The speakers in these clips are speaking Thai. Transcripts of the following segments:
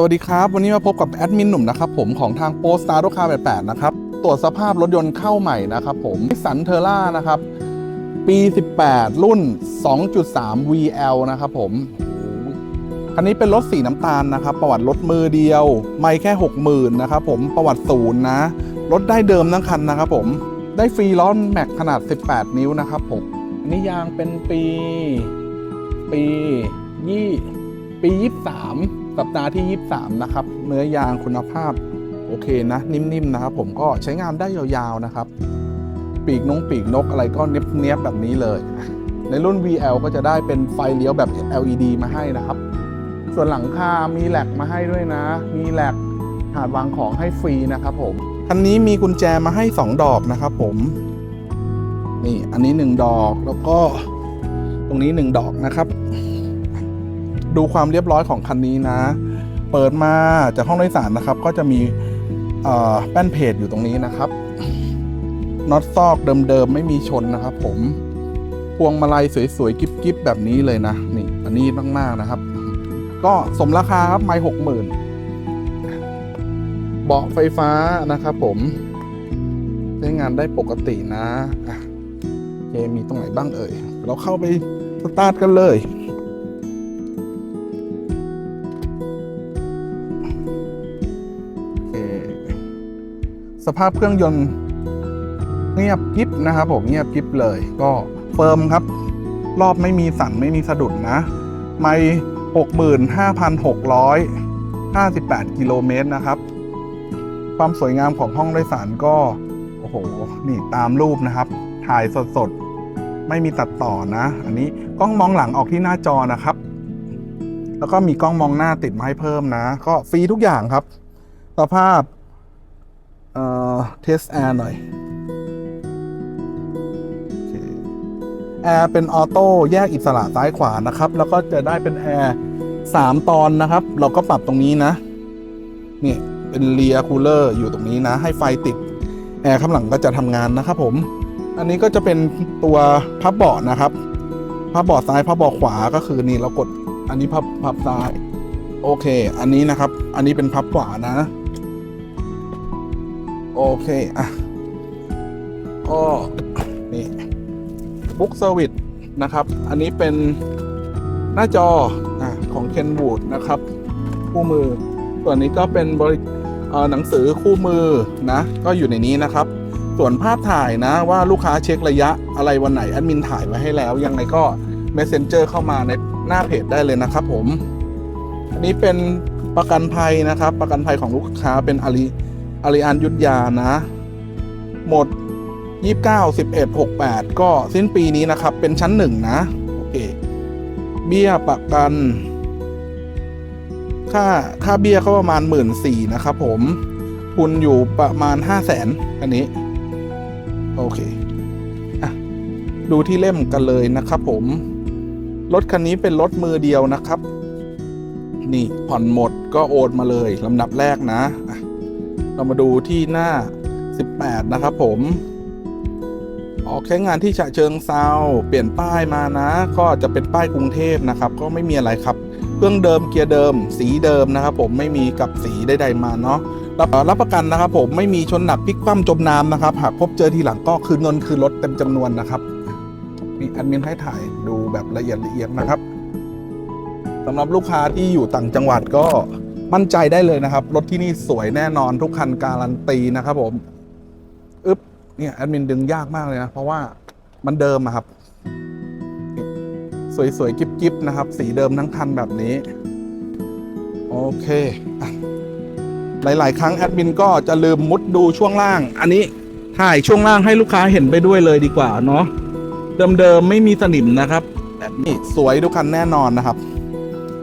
สวัสดีครับ วันนี้มาพบกับแอดมินหนุ่มนะครับผมของทางโปสตาร์รถคา88 นะครับ ตรวจสภาพรถยนต์เข้าใหม่นะครับผมสันเทอร่านะครับ ปี 18 รุ่น 2.3 VL นะครับผม คันนี้เป็นรถสีน้ำตาลนะครับ ประวัติรถมือเดียว ไม่แค่ 60,000นะครับผมประวัติศูนย์นะ รถได้เดิมทั้งคันนะครับผมได้ฟรีล้อแม็กขนาด 18 นิ้วนะครับผมอันนี้ยางเป็นปี ปียี่ปี 23 สัปดาห์ที่ 23 นะครับ เนื้อยางคุณภาพโอเคนะ นิ่มๆนะครับ ผมก็ใช้งานได้ยาวๆนะครับ ปีกนงปีกนกอะไรก็เนียบๆแบบนี้เลย ในรุ่น VL ก็จะได้เป็นไฟเลี้ยวแบบ LED มาให้นะครับ ส่วนหลังคา มีแหลกมาให้ด้วยนะ มีแหลกหาดวางของให้ฟรีนะครับผมคันนี้มีกุญแจมาให้ 2 ดอกนะครับผมนี่อันนี้ 1 ดอกแล้วก็ตรงนี้ 1 ดอกนะครับ ดูความเรียบร้อยของคันนี้นะ เปิดมาจากห้องโดยสารนะครับ ก็จะมีแป้นเพจอยู่ตรงนี้นะครับน็อตซอกเดิมๆไม่มีชนนะครับผมพวงมาลัยสวยๆกิ๊บๆแบบนี้เลยนะนี่อันนี้มากๆนะครับ ก็สมราคาครับไม่หกหมื่นเบาะไฟฟ้านะครับผมใช้งานได้ปกตินะอะโอเคมีตรงไหนบ้างเอ่ย เราเข้าไปสตาร์ทกันเลย สภาพเครื่องยนต์เงียบกริบนะครับผมเงียบกริบเลย ก็เฟิร์มครับ รอบไม่มีสั่นไม่มีสะดุดนะ ไม่65,658 กิโลเมตรนะครับ ความสวยงามของห้องโดยสารก็ โอ้โห นี่ตามรูปนะครับ ถ่ายสดๆ ไม่มีตัดต่อนะ อันนี้กล้องมองหลังออกที่หน้าจอนะครับ แล้วก็มีกล้องมองหน้าติดมาให้เพิ่มนะ ก็ฟรีทุกอย่างครับ สภาพ เอ่อเทสแอร์หน่อยแอร์เป็นออโต้แยกอิสระซ้ายขวานะครับ แล้วก็จะได้เป็นแอร์สามตอนนะครับ เราก็ปรับตรงนี้นะ นี่เป็นเรียคูลเลอร์อยู่ตรงนี้นะ ให้ไฟติด แอร์ข้างหลังก็จะทำงานนะครับผม อันนี้ก็จะเป็นตัวพับเบาะนะครับ พับเบาะซ้ายพับเบาะขวาก็คือนี่เรากดอันนี้พับพับซ้าย โอเค อันนี้นะครับ อันนี้เป็นพับขวานะ โอเค อะก็นี่บุ๊กเซอร์วิสนะครับ อันนี้เป็นหน้าจออะของ Kenwood นะครับ คู่มือ ส่วนนี้ก็เป็นบริหนังสือคู่มือนะ ก็อยู่ในนี้นะครับ ส่วนภาพถ่ายนะว่าลูกค้าเช็คระยะอะไรวันไหนแอดมินถ่ายไว้ให้แล้ว ยังไงก็ Messenger เข้ามาในหน้าเพจได้เลยนะครับผม อันนี้เป็นประกันภัยนะครับ ประกันภัยของลูกค้าเป็นอาริ อาริอันยุทธยานะ หมด 29 11 68 ก็สิ้นปีนี้นะครับ เป็นชั้นหนึ่งนะ โอเค เบี้ยประกัน ค่าค่าเบี้ยก็ประมาณ 1 4ื่นนะครับผม ทุนอยู่ประมาณ 5 0 0แสนอันนี้ โอเคอะดูที่เล่มกันเลยนะครับผม รถคันนี้เป็นรถมือเดียวนะครับ นี่ผ่อนหมดก็โอนมาเลยลำดับแรกนะะ เรามาดูที่หน้า 18 นะครับผม ออกใช้งานที่ฉะเชิงเซาเปลี่ยนป้ายมานะ ก็จะเป็นป้ายกรุงเทพนะครับ ก็ไม่มีอะไรครับ เครื่องเดิมเกียร์เดิม สีเดิมนะครับผมไม่มีกับสีใดๆมาเนาะรับรับประกันนะครับผมไม่มีชนหนักพลิกคว่ำจมน้ำนะครับ หากพบเจอทีหลังก็คืนเงินคืนรถเต็มจำนวนนะครับนี่แอดมินให้ถ่ายดูแบบละเอียดละเอียดนะครับสำหรับลูกค้าที่อยู่ต่างจังหวัดก็ มั่นใจได้เลยนะครับ รถที่นี่สวยแน่นอนทุกคันการันตีนะครับผมอึ๊บเนี่ยแอดมินดึงยากมากเลยนะ เพราะว่ามันเดิมอะครับ สวยๆกิ๊บๆนะครับ สีเดิมทั้งคันแบบนี้ โอเค หลาย ๆ ครั้งแอดมินก็จะลืมมุดดูช่วงล่าง อันนี้ถ่ายช่วงล่างให้ลูกค้าเห็นไปด้วยเลยดีกว่าเนาะเดิมๆไม่มีสนิมนะครับแบบนี้สวยทุกคันแน่นอนนะครับ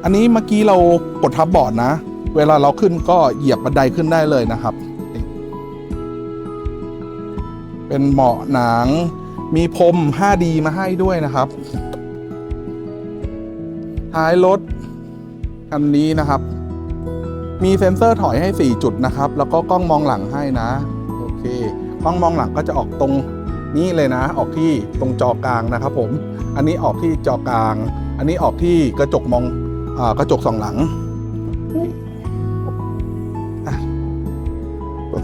อันนี้เมื่อกี้เรากดทับบอร์ดนะ เวลาเราขึ้นก็เหยียบบันไดขึ้นได้เลยนะครับ เป็นเบาะหนัง มีพรม 5D มาให้ด้วยนะครับ ท้ายรถคันนี้นะครับ มีเซ็นเซอร์ถอยให้ 4 จุดนะครับ แล้วก็กล้องมองหลังให้นะ โอเค กล้องมองหลังก็จะออกตรงนี้เลยนะ ออกที่ตรงจอกลางนะครับผม อันนี้ออกที่จอกลาง อันนี้ออกที่กระจกมองอกระจกสองหลัง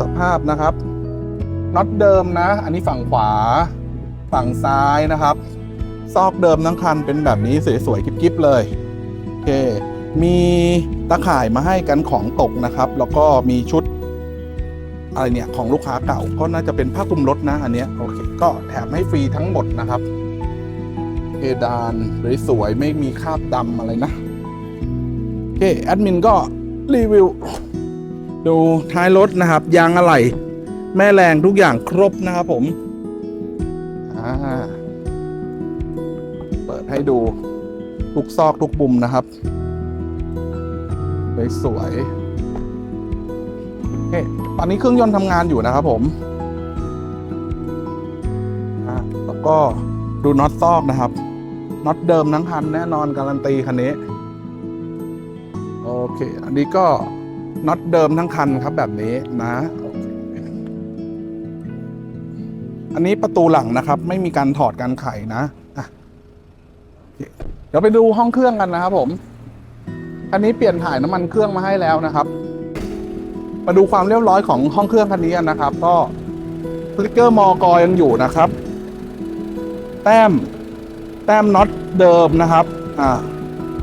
สภาพนะครับน็อตเดิมนะ อันนี้ฝั่งขวา ฝั่งซ้ายนะครับ ซอกเดิมทั้งคันเป็นแบบนี้สวยๆกิ๊บๆเลยโอเค มีตะข่ายมาให้กันของตกนะครับ แล้วก็มีชุดอะไรเนี่ยของลูกค้าเก่าก็น่าจะเป็นผ้าคลุมรถนะอันเนี้ยโอเคก็แถมให้ฟรีทั้งหมดนะครับเพดานสวยๆไม่มีคราบดำอะไรนะโอเคแอดมินก็รีวิว ดูท้ายรถนะครับ ยางอะไหล่แม่แรงทุกอย่างครบนะครับผมเปิดให้ดูทุกซอกทุกมุมนะครับสวยๆโอเคตอนนี้เครื่องยนต์ทำงานอยู่นะครับผมแล้วก็ดูน็อตซอกนะครับน็อตเดิมทั้งคันแน่นอนการันตีคันนี้ โอเค อันนี้ก็ น็อตเดิมทั้งคันครับแบบนี้นะ อันนี้ประตูหลังนะครับ ไม่มีการถอดการไขนะะเดี๋ยวไปดูห้องเครื่องกันนะครับผม อันนี้เปลี่ยนถ่ายน้ำมันเครื่องมาให้แล้วนะครับ มาดูความเรียบร้อยของห้องเครื่องคันนี้นะครับ ก็สติกเกอร์มอกอยังอยู่นะครับ แต้ม แต้มน็อตเดิมนะครับ อ่า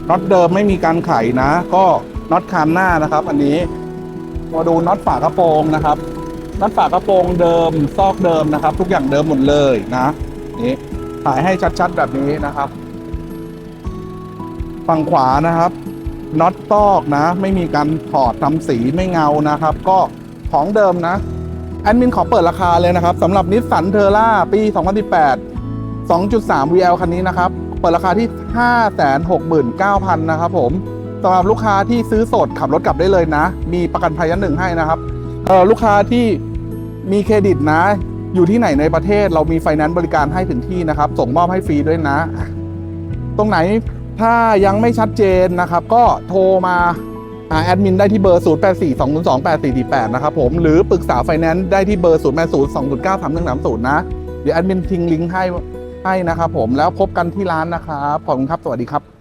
น็อตเดิมไม่มีการไขนะ ก็ น็อตคานหน้านะครับ อันนี้มาดูน็อตฝากระโปรงนะครับน็อตฝากระโปรงเดิมซอกเดิมนะครับ ทุกอย่างเดิมหมดเลยนะนี่ถ่ายให้ชัดๆแบบนี้นะครับ ฝั่งขวานะครับน็อตตอกนะ ไม่มีการถอดทำสีไม่เงานะครับ ก็ของเดิมนะแอดมินขอเปิดราคาเลยนะครับสำหรับนิสสันเทอร่าปี 2018 2.3 VL คันนี้นะครับ เปิดราคาที่ 569,000 นะครับผม สำหรับลูกค้าที่ซื้อสดขับรถกลับได้เลยนะ มีประกันภัยยันหนึ่งให้นะครับเออลูกค้าที่มีเครดิตนะ อยู่ที่ไหนในประเทศเรามีไฟแนนซ์บริการให้ถึงที่นะครับ ส่งมอบให้ฟรีด้วยนะ ตรงไหนถ้ายังไม่ชัดเจนนะครับ ก็โทรมาหาแอดมินได้ที่เบอร์ 0 8 4 2 0 2 8 4 4 8 นะครับผม หรือปรึกษาไฟแนนซ์ได้ที่เบอร์ 0 8 0 2 0 9 3 1 3 0 นะ เดี๋ยวแอดมินทิ้งลิงก์ให้ให้นะครับผมแล้วพบกันที่ร้านนะครับ ขอบคุณครับ สวัสดีครับ